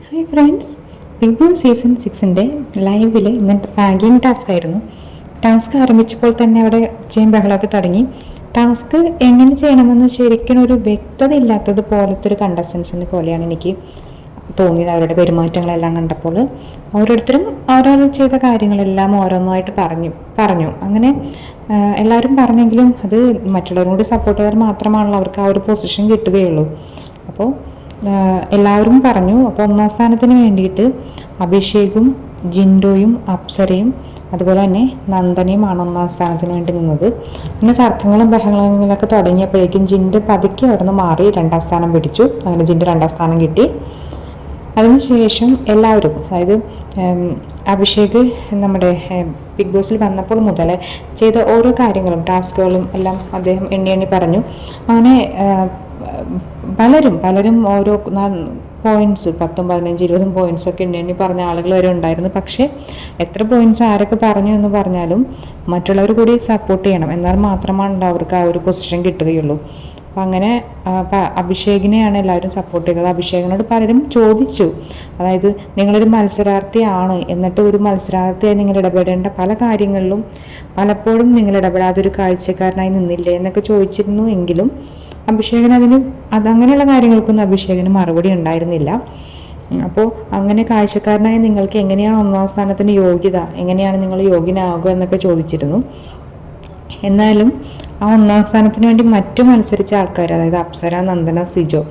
Hi friends Bigg Boss season സിക്സിന്റെ ലൈവിൽ ഇന്ന് ranking task ആയിരുന്നു. ടാസ്ക് ആരംഭിച്ചപ്പോൾ തന്നെ അവിടെ ഒച്ചയും ബഹളമൊക്കെ തുടങ്ങി. ടാസ്ക് എങ്ങനെ ചെയ്യണമെന്ന് ശരിക്കും ഒരു വ്യക്തത ഇല്ലാത്തത് പോലത്തെ ഒരു കണ്ടസ്റ്റൻസിനെ പോലെയാണ് എനിക്ക് തോന്നിയത്. അവരുടെ പെരുമാറ്റങ്ങളെല്ലാം കണ്ടപ്പോൾ ഓരോരുത്തരും ഓരോരോ ചെയ്ത കാര്യങ്ങളെല്ലാം ഓരോന്നായിട്ട് പറഞ്ഞു പറഞ്ഞു. അങ്ങനെ എല്ലാവരും പറഞ്ഞെങ്കിലും അത് മറ്റുള്ളവരും കൂടി സപ്പോർട്ട് ചെയ്താൽ മാത്രമാണല്ലോ അവർക്ക് ആ ഒരു പൊസിഷൻ കിട്ടുകയുള്ളൂ. അപ്പോൾ എല്ലാവരും പറഞ്ഞു. അപ്പോൾ ഒന്നാം സ്ഥാനത്തിന് വേണ്ടിയിട്ട് അഭിഷേകും ജിൻഡോയും അപ്സരയും അതുപോലെ തന്നെ നന്ദനയുമാണ് ഒന്നാം സ്ഥാനത്തിന് വേണ്ടി നിന്നത്. പിന്നെ തർക്കങ്ങളും ബഹളങ്ങളൊക്കെ തുടങ്ങിയപ്പോഴേക്കും ജിൻഡ് പതുക്കെ നിന്ന് മാറി രണ്ടാം സ്ഥാനം പിടിച്ചു. അങ്ങനെ ജിൻഡ് രണ്ടാം സ്ഥാനം കിട്ടി. അതിനുശേഷം എല്ലാവരും അതായത് അഭിഷേക് നമ്മുടെ ബിഗ് ബോസിൽ വന്നപ്പോൾ മുതൽ ചെയ്ത ഓരോ കാര്യങ്ങളും ടാസ്കുകളും എല്ലാം അദ്ദേഹം എണ്ണി എണ്ണി പറഞ്ഞു. അങ്ങനെ പലരും പലരും ഓരോ പോയിന്റ്സ് പത്തും പതിനഞ്ച് ഇരുപതും പോയിന്റ്സ് ഒക്കെ എണ്ണി പറഞ്ഞ ആളുകൾ വരെ ഉണ്ടായിരുന്നു. പക്ഷേ എത്ര പോയിന്റ്സ് ആരൊക്കെ പറഞ്ഞു എന്ന് പറഞ്ഞാലും മറ്റുള്ളവർ കൂടി സപ്പോർട്ട് ചെയ്യണം. എന്നാൽ മാത്രമാണ് അവർക്ക് ആ ഒരു പൊസിഷൻ കിട്ടുകയുള്ളൂ. അപ്പം അങ്ങനെ അഭിഷേകിനെയാണ് എല്ലാവരും സപ്പോർട്ട് ചെയ്തത്. അഭിഷേകിനോട് പലരും ചോദിച്ചു. അതായത് നിങ്ങളൊരു മത്സരാർത്ഥിയാണ്. എന്നിട്ട് ഒരു മത്സരാർത്ഥിയായി നിങ്ങൾ ഇടപെടേണ്ട പല കാര്യങ്ങളിലും പലപ്പോഴും നിങ്ങൾ ഇടപെടാതെ ഒരു കാഴ്ചക്കാരനായി നിന്നില്ലേ എന്നൊക്കെ ചോദിച്ചിരുന്നു എങ്കിലും അഭിഷേകൻ അതിന് അതങ്ങനെയുള്ള കാര്യങ്ങൾക്കൊന്നും അഭിഷേകന് മറുപടി ഉണ്ടായിരുന്നില്ല. അപ്പോൾ അങ്ങനെ കാഴ്ചക്കാരനായ നിങ്ങൾക്ക് എങ്ങനെയാണ് ഒന്നാം സ്ഥാനത്തിന് യോഗ്യത എങ്ങനെയാണ് നിങ്ങൾ യോഗ്യനാവുക എന്നൊക്കെ ചോദിച്ചിരുന്നു. എന്നാലും ആ ഒന്നാം സ്ഥാനത്തിന് വേണ്ടി മറ്റു മത്സരിച്ച ആൾക്കാർ അതായത് അപ്സര നന്ദന സിജോ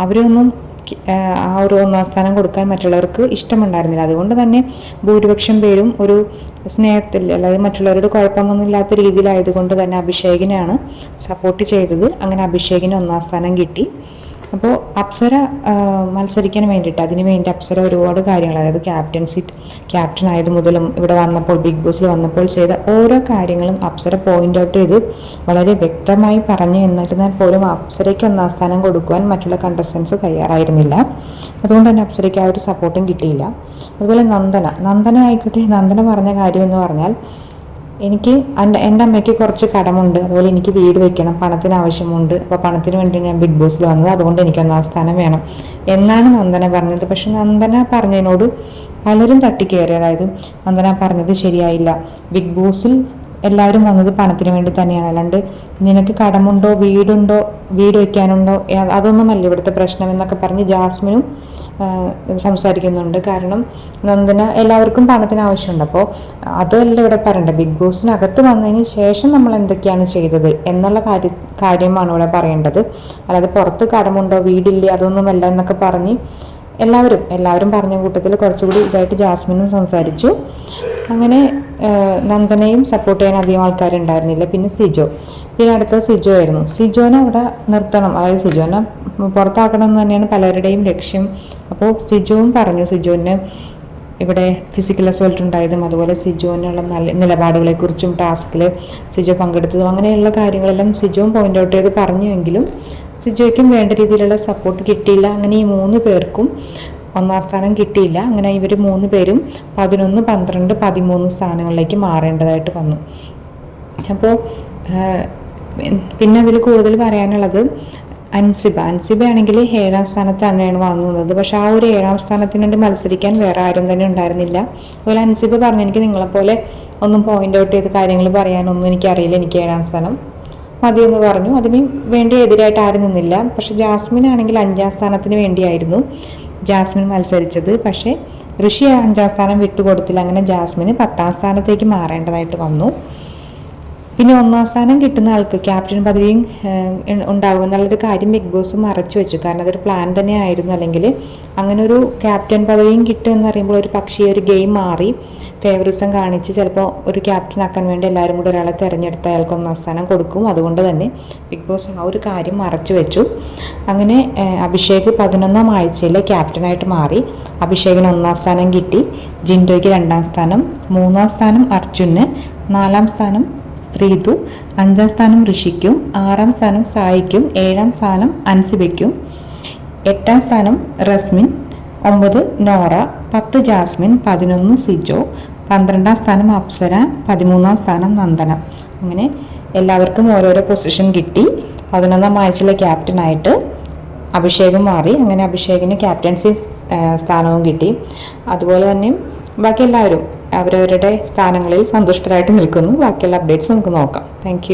അവരൊന്നും ആ, ഒരു ഒന്നാം സ്ഥാനം കൊടുക്കാൻ മറ്റുള്ളവർക്ക് ഇഷ്ടമുണ്ടായിരുന്നില്ല. അതുകൊണ്ട് തന്നെ ഭൂരിപക്ഷം പേരും ഒരു സ്നേഹത്തിൽ അല്ലാതെ മറ്റുള്ളവരോട് കുഴപ്പമൊന്നുമില്ലാത്ത രീതിയിലായതുകൊണ്ട് തന്നെ അഭിഷേകിനെയാണ് സപ്പോർട്ട് ചെയ്തത്. അങ്ങനെ അഭിഷേകിന് ഒന്നാം സ്ഥാനം കിട്ടി. അപ്പോൾ അപ്സര മത്സരിക്കാൻ വേണ്ടിയിട്ട് അതിന് വേണ്ടി അപ്സര ഒരുപാട് കാര്യങ്ങൾ അതായത് ക്യാപ്റ്റൻസി ക്യാപ്റ്റൻ ആയത് മുതലും ഇവിടെ വന്നപ്പോൾ ബിഗ് ബോസിൽ വന്നപ്പോൾ ചെയ്ത ഓരോ കാര്യങ്ങളും അപ്സര പോയിന്റ് ഔട്ട് ചെയ്ത് വളരെ വ്യക്തമായി പറഞ്ഞു എന്നിരുന്നാൽ പോലും അപ്സരയ്ക്ക് ഒന്നാം സ്ഥാനം കൊടുക്കുവാൻ മറ്റുള്ള കണ്ടസ്റ്റൻസ് തയ്യാറായിരുന്നില്ല. അതുകൊണ്ട് തന്നെ അപ്സരയ്ക്ക് ആ ഒരു സപ്പോർട്ടും കിട്ടിയില്ല. അതുപോലെ നന്ദന. നന്ദന ആയിക്കോട്ടെ നന്ദന പറഞ്ഞ കാര്യം എന്ന് പറഞ്ഞാൽ എനിക്ക് എന്റെ എന്റെ അമ്മയ്ക്ക് കുറച്ച് കടമുണ്ട്. അതുപോലെ എനിക്ക് വീട് വെക്കണം പണത്തിന് ആവശ്യമുണ്ട്. അപ്പോൾ പണത്തിന് വേണ്ടി ഞാൻ ബിഗ് ബോസിൽ വന്നത്. അതുകൊണ്ട് എനിക്ക് ഒന്നാം സ്ഥാനം വേണം. എന്നാണ് നന്ദന പറഞ്ഞത്. പക്ഷെ നന്ദന പറഞ്ഞതിനോട് പലരും തട്ടിക്കയറി അതായത് നന്ദന പറഞ്ഞത് ശരിയായില്ല. ബിഗ് ബോസിൽ എല്ലാവരും വന്നത് പണത്തിന് വേണ്ടി തന്നെയാണ്. അല്ലാണ്ട് നിനക്ക് കടമുണ്ടോ വീടുണ്ടോ വീട് വയ്ക്കാനുണ്ടോ അതൊന്നുമല്ല ഇവിടുത്തെ പ്രശ്നം എന്നൊക്കെ പറഞ്ഞ് ജാസ്മിനും സംസാരിക്കുന്നുണ്ട്. കാരണം നന്ദന എല്ലാവർക്കും പണത്തിന് ആവശ്യമുണ്ട്. അപ്പോൾ അതല്ല ഇവിടെ പറയണ്ട ബിഗ് ബോസിനകത്ത് വന്നതിന് ശേഷം നമ്മൾ എന്തൊക്കെയാണ് ചെയ്തത് എന്നുള്ള കാര്യ കാര്യമാണ് ഇവിടെ പറയേണ്ടത്. അല്ലാതെ പുറത്ത് കടമുണ്ടോ വീടില്ലേ അതൊന്നുമല്ല എന്നൊക്കെ പറഞ്ഞ് എല്ലാവരും എല്ലാവരും പറഞ്ഞ കൂട്ടത്തിൽ കുറച്ചുകൂടി ഇതായിട്ട് ജാസ്മിനും സംസാരിച്ചു. അങ്ങനെ നന്ദനയും സപ്പോർട്ട് ചെയ്യാൻ അധികം ആൾക്കാരുണ്ടായിരുന്നില്ല. പിന്നെ സിജോ. പിന്നെ അടുത്ത സിജോ ആയിരുന്നു. സിജോനെ അവിടെ നിർത്തണം. അതായത് സിജോനെ പുറത്താക്കണം എന്ന് തന്നെയാണ് പലരുടെയും ലക്ഷ്യം. അപ്പോൾ സിജോവും പറഞ്ഞു സിജോന് ഇവിടെ ഫിസിക്കൽ അസോൾട്ട് ഉണ്ടായതും അതുപോലെ സിജോനുള്ള നല്ല നിലപാടുകളെക്കുറിച്ചും ടാസ്കിൽ സിജോ പങ്കെടുത്തതും അങ്ങനെയുള്ള കാര്യങ്ങളെല്ലാം സിജോവും പോയിന്റ് ഔട്ട് ചെയ്ത് പറഞ്ഞുവെങ്കിലും സിജോയ്ക്കും വേണ്ട രീതിയിലുള്ള സപ്പോർട്ട് കിട്ടിയില്ല. അങ്ങനെ ഈ മൂന്ന് പേർക്കും ഒന്നാം സ്ഥാനം കിട്ടിയില്ല. അങ്ങനെ ഇവർ മൂന്ന് പേരും പതിനൊന്ന് പന്ത്രണ്ട് പതിമൂന്ന് സ്ഥാനങ്ങളിലേക്ക് മാറേണ്ടതായിട്ട് വന്നു. അപ്പോൾ പിന്നെ അതിൽ കൂടുതൽ പറയാനുള്ളത് അൻസിബ. അൻസിബ ആണെങ്കിൽ ഏഴാം സ്ഥാനത്ത് തന്നെയാണ് വാങ്ങുന്നത്. പക്ഷെ ആ ഒരു ഏഴാം സ്ഥാനത്തിന് വേണ്ടി മത്സരിക്കാൻ വേറെ ആരും തന്നെ ഉണ്ടായിരുന്നില്ല. അതുപോലെ അൻസിബ പറഞ്ഞു എനിക്ക് നിങ്ങളെപ്പോലെ ഒന്നും പോയിന്റ് ഔട്ട് ചെയ്ത് കാര്യങ്ങൾ പറയാനൊന്നും എനിക്കറിയില്ല. എനിക്ക് ഏഴാം സ്ഥാനം മതിയെന്ന് പറഞ്ഞു. അതിന് വേണ്ടി എതിരായിട്ട് ആരും നിന്നില്ല. പക്ഷെ ജാസ്മിൻ ആണെങ്കിൽ അഞ്ചാം സ്ഥാനത്തിന് വേണ്ടിയായിരുന്നു ജാസ്മിൻ മത്സരിച്ചത്. പക്ഷേ ഋഷി അഞ്ചാം സ്ഥാനം വിട്ടുകൊടുത്തില്ല. അങ്ങനെ ജാസ്മിന് പത്താം സ്ഥാനത്തേക്ക് മാറേണ്ടതായിട്ട് വന്നു. പിന്നെ ഒന്നാം സ്ഥാനം കിട്ടുന്ന ആൾക്ക് ക്യാപ്റ്റൻ പദവിയും ഉണ്ടാകും എന്നുള്ളൊരു കാര്യം ബിഗ് ബോസ് മറച്ചു വെച്ചു. കാരണം അതൊരു പ്ലാൻ തന്നെ ആയിരുന്നു അല്ലെങ്കിൽ അങ്ങനെ ഒരു ക്യാപ്റ്റൻ പദവിയും കിട്ടും എന്ന് പറയുമ്പോൾ ഒരു പക്ഷേ ഒരു ഗെയിം മാറി. ഫേവറിസം കാണിച്ച് ചിലപ്പോൾ ഒരു ക്യാപ്റ്റൻ ആക്കാൻ വേണ്ടി എല്ലാവരും കൂടി ഒരാളെ തിരഞ്ഞെടുത്ത് അയാൾക്ക് ഒന്നാം സ്ഥാനം കൊടുക്കും. അതുകൊണ്ട് തന്നെ ബിഗ് ബോസ് ആ ഒരു കാര്യം മറച്ചു വെച്ചു. അങ്ങനെ അഭിഷേക് പതിനൊന്നാം ആഴ്ചയിൽ ക്യാപ്റ്റനായിട്ട് മാറി. അഭിഷേകിന് ഒന്നാം സ്ഥാനം കിട്ടി. ജിൻഡോയ്ക്ക് രണ്ടാം സ്ഥാനം. മൂന്നാം സ്ഥാനം അർജുന്. നാലാം സ്ഥാനം ശ്രീതു അഞ്ചാം സ്ഥാനം ഋഷിക്കും ആറാം സ്ഥാനം സായിക്കും ഏഴാം സ്ഥാനം അൻസിബയ്ക്കും എട്ടാം സ്ഥാനം റസ്മിൻ ഒമ്പത് നോറ പത്ത് ജാസ്മിൻ പതിനൊന്ന് സിജോ പന്ത്രണ്ടാം സ്ഥാനം അപ്സര പതിമൂന്നാം സ്ഥാനം നന്ദന. അങ്ങനെ എല്ലാവർക്കും ഓരോരോ പൊസിഷൻ കിട്ടി. പതിനൊന്നാം ആഴ്ചയിലെ ക്യാപ്റ്റനായിട്ട് അഭിഷേകം മാറി. അങ്ങനെ അഭിഷേകിന് ക്യാപ്റ്റൻസി സ്ഥാനവും കിട്ടി. അതുപോലെ തന്നെ ബാക്കി എല്ലാവരും അവരവരുടെ സ്ഥാനങ്ങളിൽ സന്തുഷ്ടരായിട്ട് നിൽക്കുന്നു. ബാക്കിയുള്ള അപ്ഡേറ്റ്സ് നമുക്ക് നോക്കാം. താങ്ക്